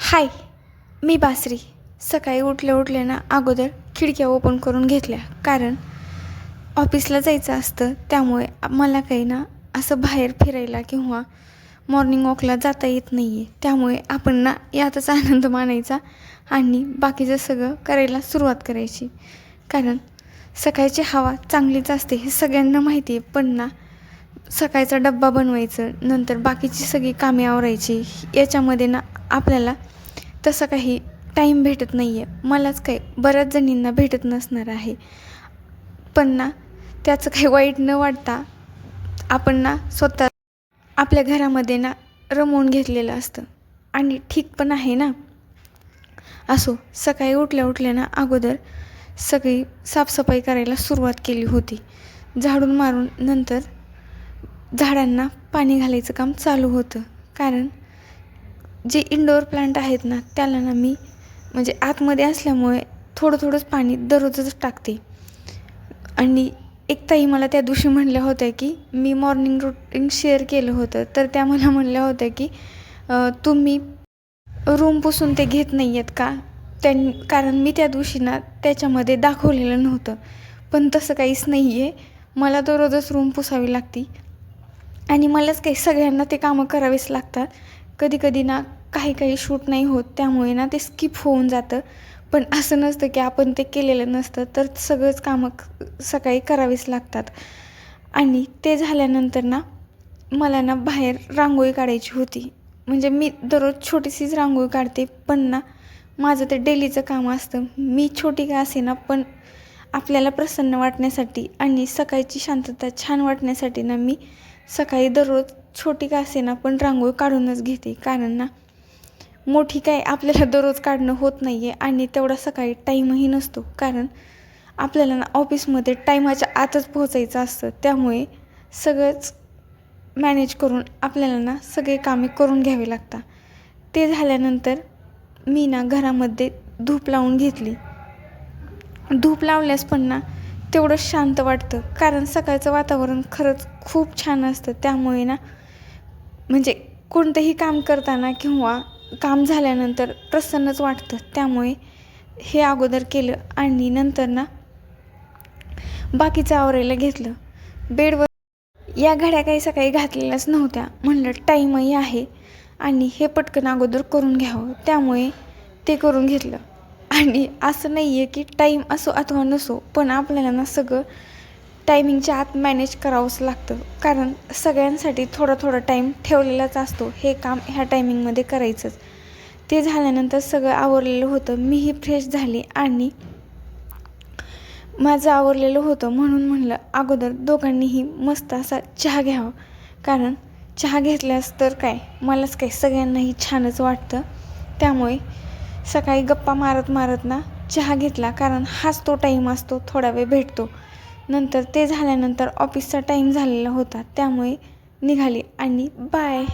हाय मी बासरी. सकाळी उठले उठले ना अगोदर खिडक्या ओपन करून घेतल्या. कारण ऑफिसला जायचं असतं त्यामुळे मला काही ना असं बाहेर फिरायला किंवा मॉर्निंग वॉकला जाता येत नाही आहे त्यामुळे आपण ना यातच आनंद मानायचा आणि बाकीचं सगळं करायला सुरुवात करायची. कारण सकाळची हवा चांगलीच असते हे सगळ्यांना माहिती आहे पण ना सकाळचा डब्बा बनवायचं नंतर बाकीची सगळी कामे आवरायची याच्यामध्ये ना आपल्याला तसं काही टाईम भेटत नाही आहे मलाच काही बऱ्याच जणींना भेटत नसणार आहे. पण ना त्याचं काही वाईट न वाटता आपण ना स्वतः आपल्या घरामध्ये ना रमवून घेतलेलं असतं. आणि ठीक पण आहे ना. असो सकाळी उठल्या उठल्या ना अगोदर सगळी साफसफाई करायला सुरुवात केली होती. झाडून मारून नंतर झाडांना पाणी घालायचं काम चालू होतं. कारण जे इंडोअर प्लांट आहेत ना त्याला ना मी म्हणजे आतमध्ये असल्यामुळे थोडं थोडंच पाणी दररोजच टाकते. आणि एक ताई मला त्या दिवशी म्हणल्या होत्या की मी मॉर्निंग रुटीन शेअर केलं होतं. तर त्या मला म्हणल्या होत्या की तुम्ही रूम पुसून ते घेत नाही आहेत का? त्यां कारण मी त्या दिवशी ना त्याच्यामध्ये दाखवलेलं नव्हतं. पण तसं काहीच नाही आहे मला दररोजच रूम पुसावी लागती. आणि मलाच काही सगळ्यांना ते कामं करावीच लागतात. कधी कधी ना काही काही शूट नाही होत त्यामुळे ना ते स्किप होऊन जातं. पण असं नसतं की आपण ते केलेलं नसतं तर सगळंच कामं सकाळी करावीच लागतात. आणि ते झाल्यानंतर ना मला ना बाहेर रांगोळी काढायची होती. म्हणजे मी दररोज छोटीशीच रांगोळी काढते पण ना माझं ते डेलीचं काम असतं. मी छोटी का असे ना पण आपल्याला प्रसन्न वाटण्यासाठी आणि सकाळची शांतता छान वाटण्यासाठी ना मी सकाळी दररोज छोटी का असे ना पण रांगोळी काढूनच घेते. कारण ना मोठी काय आपल्याला दररोज काढणं होत नाही आहे आणि तेवढा सकाळी टाईमही नसतो. कारण आपल्याला ना ऑफिसमध्ये टाईमाच्या आतच पोहोचायचं असतं. त्यामुळे सगळंच मॅनेज करून आपल्याला ना सगळे कामे करून घ्यावे लागतात. ते झाल्यानंतर मी ना घरामध्ये धूप लावून घेतली. धूप लावल्यास पण ना तेवढं शांत वाटतं. कारण सकाळचं वातावरण खरंच खूप छान असतं. त्यामुळे ना म्हणजे कोणतंही काम करताना किंवा काम झाल्यानंतर प्रसन्नच वाटतं. त्यामुळे हे अगोदर केलं आणि नंतर ना बाकीचं आवरायला घेतलं. बेडवर या घड्या काही सकाळी घातलेल्याच नव्हत्या. म्हणलं टाईमही आहे आणि हे पटकन अगोदर करून घ्यावं. त्यामुळे ते करून घेतलं. आणि असं नाही आहे की टाईम असो अथवा नसो पण आपल्याला ना सगळं टायमिंगच्या आत मॅनेज करावंच लागतं. कारण सगळ्यांसाठी थोडा थोडा टाईम ठेवलेलाच असतो. हे काम ह्या टायमिंगमध्ये करायचंच. ते झाल्यानंतर सगळं आवरलेलं होतं. मीही फ्रेश झाली आणि माझं आवरलेलं होतं म्हणून म्हणलं अगोदर दोघांनीही मस्त असा चहा घ्यावा. कारण चहा घेतल्यास तर काय? मलाच काय सगळ्यांनाही छानच वाटतं. त्यामुळे सकाळी गप्पा मारत मारत ना चहा घेतला कारण हाच तो टाईम असतो थोडा वेळ भेटतो. नंतर ते झाल्यानंतर ऑफिसचा टाईम झालेला होता त्यामुळे निघाली आणि बाय